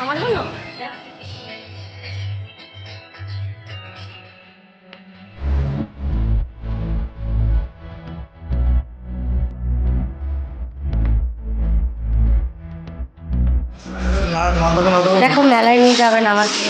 আমার হলো? দেখো মেলায় নিয়ে যাবেন আমাকে।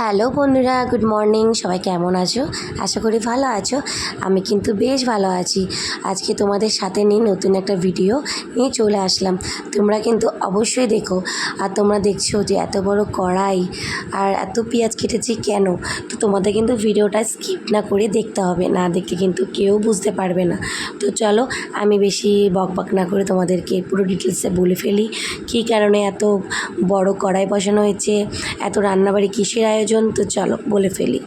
হ্যালো বন্ধুরা গুড মর্নিং সবাই কেমন আছো? আশা করি ভালো আছো। আমি কিন্তু বেশ ভালো আছি। আজকে তোমাদের সাথে নিয়ে নতুন একটা ভিডিও নিয়ে চলে আসলাম। তোমরা কিন্তু অবশ্যই দেখো। আর তোমরা দেখছ যে এত বড় কড়াই আর এত পেঁয়াজ কেটেছি কেন? তো তোমাদের কিন্তু ভিডিওটা স্কিপ না করে দেখতে হবে। না দেখতে কিন্তু কেউ বুঝতে পারবে না। তো চলো, আমি বেশি বকবক না করে তোমাদেরকে পুরো ডিটেলসে বলে ফেলি। কী কারণে এত বড় কড়াই বসানো হয়েছে? এত রান্নাবাড়ি কিসের আয়োজন? তো চলো বলে ফেলি।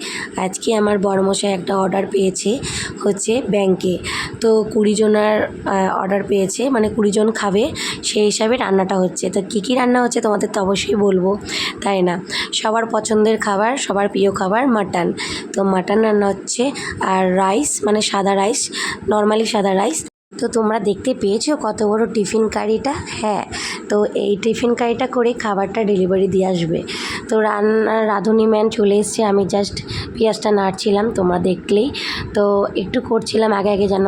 আজকে আমার বড়মশাই একটা অর্ডার পেয়েছে হচ্ছে ব্যাংকে তো কুড়ি জনার অর্ডার পেয়েছে মানে কুড়ি জন খাবে, সেই হিসাবে রান্নাটা হচ্ছে। তো কী কী রান্না হচ্ছে তোমাদের তো অবশ্যই বলব, তাই না? সবার পছন্দের খাবার, সবার প্রিয় খাবার মাটন। তো মাটন রান্না হচ্ছে, আর রাইস মানে সাদা রাইস নর্মালি সাদা রাইস তো তোমরা দেখতে পেয়েছ কত বড় টিফিন কারিটা? হ্যাঁ তো এই টিফিন কারিটা করে খাবারটা ডেলিভারি দিয়ে আসবে। তো রান্না রাঁধুনি ম্যান চলে এসছে, আমি জাস্ট পেঁয়াজটা নাড়ছিলাম, তোমরা দেখলেই। তো একটু করছিলাম আগে আগে যেন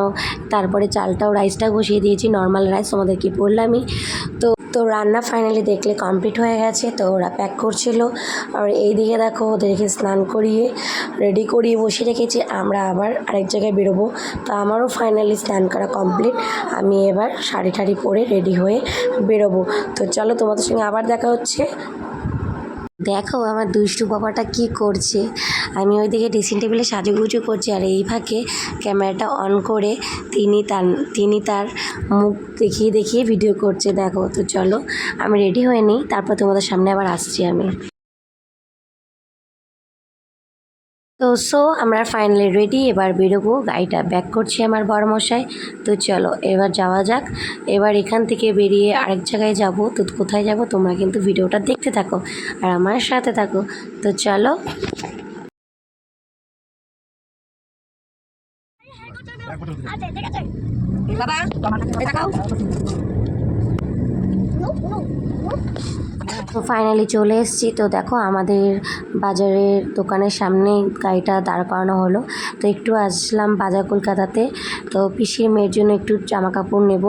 তারপরে চালটাও রাইসটা বসিয়ে দিয়েছি, নর্মাল রাইস তোমাদেরকে বললামই। তো তো রান্না ফাইনালি দেখলে কমপ্লিট হয়ে গেছে, তো ওরা প্যাক করছিল। আর এই দিকে দেখো ওদেরকে স্নান করিয়ে রেডি করিয়ে বসে রেখেছি। আমরা আবার আরেক জায়গায় বেরোবো। তো আমারও ফাইনালি স্নান করা কমপ্লিট আমি এবার শাড়ি টাড়ি পরে রেডি হয়ে বেরোবো। তো চলো তোমাদের সঙ্গে আবার দেখা হচ্ছে। দেখো আমার দুষ্টু বাবাটা কি করছে। আমি ওইদিকে ড্রেসিং টেবিলে সাজুগুজু করছি আর এই ফাঁকে ক্যামেরাটা অন করে তিনি তার তিনি তার মুখ দেখিয়ে দেখিয়ে ভিডিও করছে। দেখো, তো চলো, আমি রেডি হয়ে নিই, তারপর তোমাদের সামনে আবার আসছি আমি। তো সো আমরা ফাইনালি রেডি এবার বেরোবো। গাড়িটা ব্যাক করছি আমার বড় মশাই তো, চলো, এবার যাওয়া যাক। এবার এখান থেকে বেরিয়ে আরেক জায়গায় যাব। তো, কোথায় যাব? তোমরা কিন্তু ভিডিওটা দেখতে থাকো আর আমার সাথে থাকো। তো, চলো। তো ফাইনালি চলে এসেছি। তো দেখো আমাদের বাজারের দোকানের সামনে গাড়িটা দাঁড় করানো হলো। তো একটু আসলাম বাজার কলকাতাতে। তো পিসির মেয়ের জন্য একটু জামা কাপড় নেব,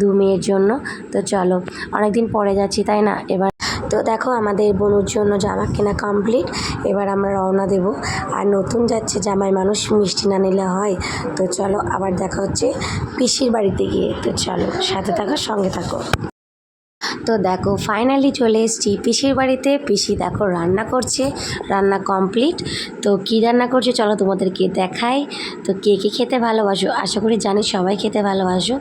দু মেয়ের জন্য। তো চলো, অনেকদিন পরে যাচ্ছি, তাই না? এবার তো দেখো আমাদের বোনুর জন্য জামা কেনা কমপ্লিট এবার আমরা রওনা দেব। আর নতুন যাচ্ছে জামাই মানুষ, মিষ্টি না নিলে হয়। তো চলো আবার দেখা হচ্ছে পিসির বাড়িতে গিয়ে। তো চলো, সাথে থাকো, সঙ্গে থাকো। তো দেখো ফাইনালি চলে এসেছি। পিসির বাড়িতে পিসি দেখো রান্না করছে, রান্না কমপ্লিট তো কি রান্না করছে চলো তোমাদেরকে দেখাই। তো কে কে খেতে ভালোবাসো? আশা করি জানি সবাই খেতে ভালোবাসো।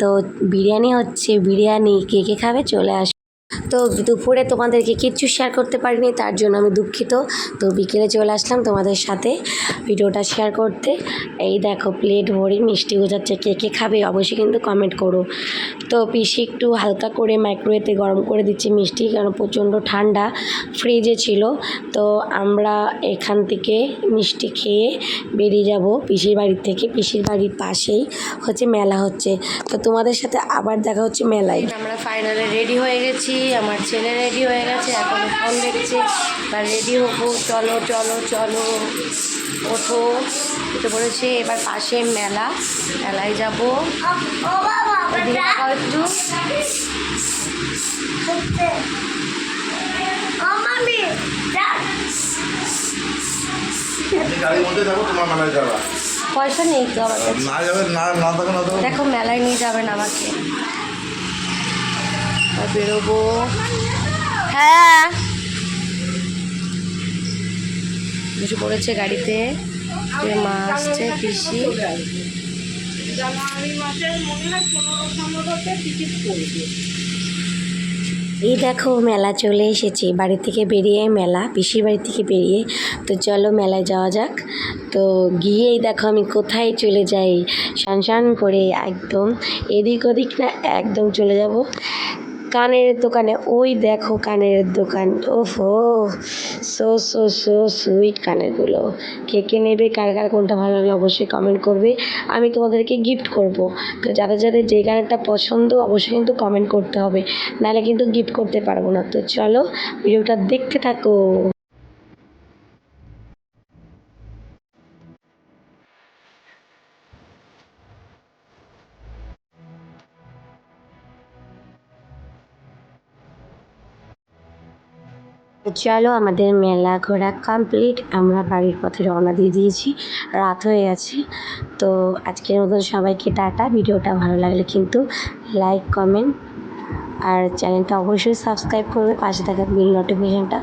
তো বিরিয়ানি হচ্ছে, বিরিয়ানি কে কে খাবে চলে আসো তো দুপুরে তোমাদেরকে কিচ্ছু শেয়ার করতে পারিনি, তার জন্য আমি দুঃখিত। তো বিকেলে চলে আসলাম তোমাদের সাথে ভিডিওটা শেয়ার করতে। এই দেখো প্লেট ভরে মিষ্টি গোজাচ্ছে, কে কে খাবে অবশ্যই কিন্তু কমেন্ট করো। তো পিসি একটু হালকা করে মাইক্রোওয়েভে গরম করে দিচ্ছি মিষ্টি, কারণ প্রচণ্ড ঠান্ডা ফ্রিজে ছিল। তো আমরা এখান থেকে মিষ্টি খেয়ে বেরিয়ে যাব পিসির বাড়ির থেকে। পিসির বাড়ির পাশেই হচ্ছে মেলা হচ্ছে। তো তোমাদের সাথে আবার দেখা হচ্ছে মেলায়। আমরা ফাইনালে রেডি হয়ে গেছি। আমার ছেলে রেডি হয়ে গেছে এখন ফোন দেখছে। বা রেডি হব। চলো চলো চলো। ওঠো। উঠে পড়েছে এবার পাশে মেলা। মেলায় যাব। একটু। পয়সা নেই তো আমার দেখো মেলায় নিয়ে যাবেন আমাকে। বেরোবো। হ্যাঁ। বসে পড়েছে গাড়িতে। মা আসছে পিসি। এই দেখো মেলা চলে এসেছে। বাড়ি থেকে বেরিয়ে মেলা পিসির বাড়ি থেকে বেরিয়ে। তো চলো মেলায় যাওয়া যাক। তো গিয়েই দেখো আমি কোথায় চলে যাই। শান শান করে একদম এদিক ওদিক না একদম চলে যাব। কানের দোকানে, ওই দেখো কানের দোকান। ওহো, সো সো সো, সুইট কানেরগুলো। কে কে নেবে, কার কার কোনটা ভালো লাগল অবশ্যই কমেন্ট করবে। আমি তোমাদেরকে গিফট করব। তো যাদের যাদের যে কানেরটা পছন্দ, অবশ্যই কিন্তু কমেন্ট করতে হবে। নাহলে কিন্তু গিফট করতে পারব না। তো চলো, ভিডিওটা দেখতে থাকো। চলো আমাদের মেলা ঘোরা কমপ্লিট আমরা বাড়ির পথে রওনা দিয়ে দিয়েছি। রাত হয়ে গেছে। তো আজকের মতন সবাইকে টাটা। ভিডিওটা ভালো লাগলে কিন্তু লাইক কমেন্ট আর চ্যানেলটা অবশ্যই সাবস্ক্রাইব করবে। পাশে থাকা বিল নোটিফিকেশানটা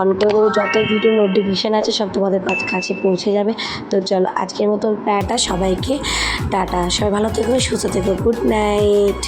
অন করে যত ভিডিও নোটিফিকেশান আছে সব তোমাদের কাছে পৌঁছে যাবে। তো চলো আজকের মতন টাটা সবাইকে। টাটা। সবাই ভালো থেকো, সুস্থ থেকো। Good night